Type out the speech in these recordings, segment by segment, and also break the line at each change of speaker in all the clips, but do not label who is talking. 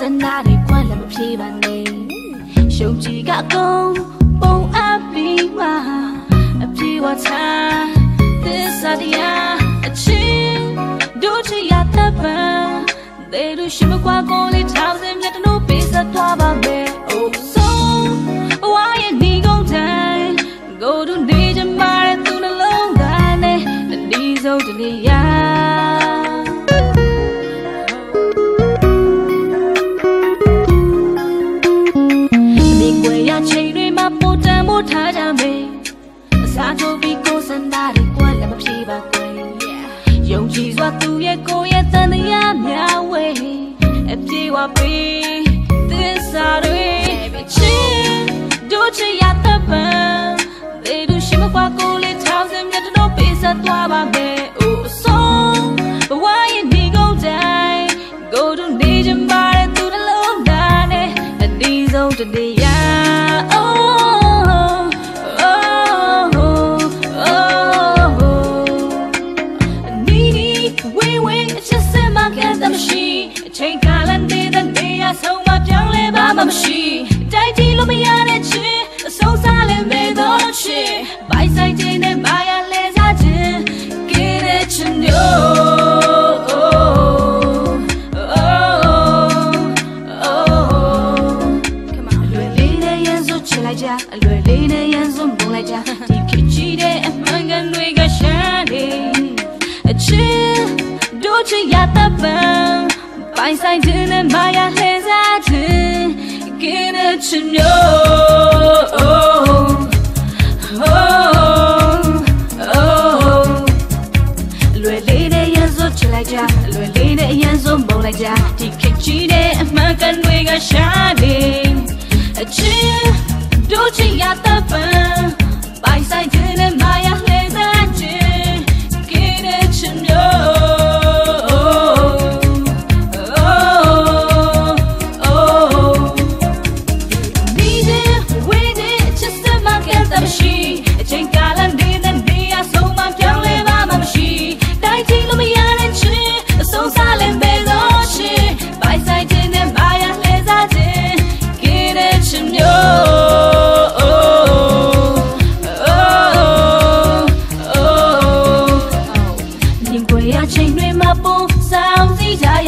လည်းမဖြေပါနဲ့ရှုံကြည်ကအကုန်ပုံအပ်ပြီးမှအပြေဝချာသစ္စာတရားအချင်းတို့ချရတဲ့ပန်း they do ရှိမကွာကိုလေးထောင်စင်မြတ်တနိုးပေးဆက်သွားပါမယ် ပိုတန်မို့ထားကြမယ်အစားထိုးပြီးကိုယ်စန္ဒာတွေကိုလည်းမဖြေပါကွယ်ယုံကြည်စွာသူရဲ့ကိုယ့်ရဲ့တန်တရားများဝေးအပြေဝပေးသစ္စာတွေချင်းတို့ချရတဲ့ပန်းလေတို့ရှိမကွာကိုလေးထောင်စင်မြတ်တော့ပေးဆက်သွားပါမယ် Oh song but why you need go die go to need your body to the low down and these old today yeah oh oh wait wait it's just in my get the machine အချိန်ကာလနေတဲ့နေရာဆုံးမပြောင်းလဲပါမရှိတိုက်တီလို့မရတဲ့ချစ်အဆုံးစားလည်းမဲတော့ချစ် ချရတဲ့ပန်းပိုင်ဆိုင်ခြင်းနဲ့မာယာလဲစားခြင်းကိတဲ့ချင်မျိုးလွယ်လေးနဲ့ရန်စွချလိုက်ကြလွယ်လေးနဲ့ရန်စွမုံလိုက်ကြဒီခေတ်ကြီးတဲ့အမှန်ကန်တွေကရှာနေအချင်းတို့ချင်ရတဲ့ပန်းပို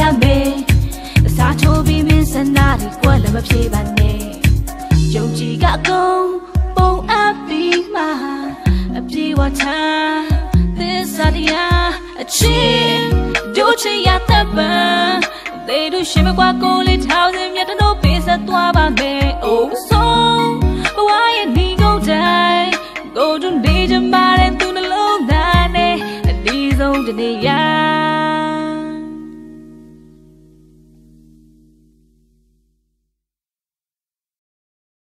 ရမယ်အစားထိုးပြီးမင်းစနာတွေကွက်လည်းမပြေပါနဲ့ယုံကြည်ကအကုန်ပုံအပ်ပြီးမှအပြေဝချာသစ္စာတရားအချင်းတို့ချရတဲ့ပန်း they do ရှိမကွာကိုလေးထောင်စင်မြတ်တနိုးပေးဆက်သွားပါမယ် oh so why you need go die go to need your mind သူနှလုံးသားနဲ့အဒီဆုံးတနေ့ရ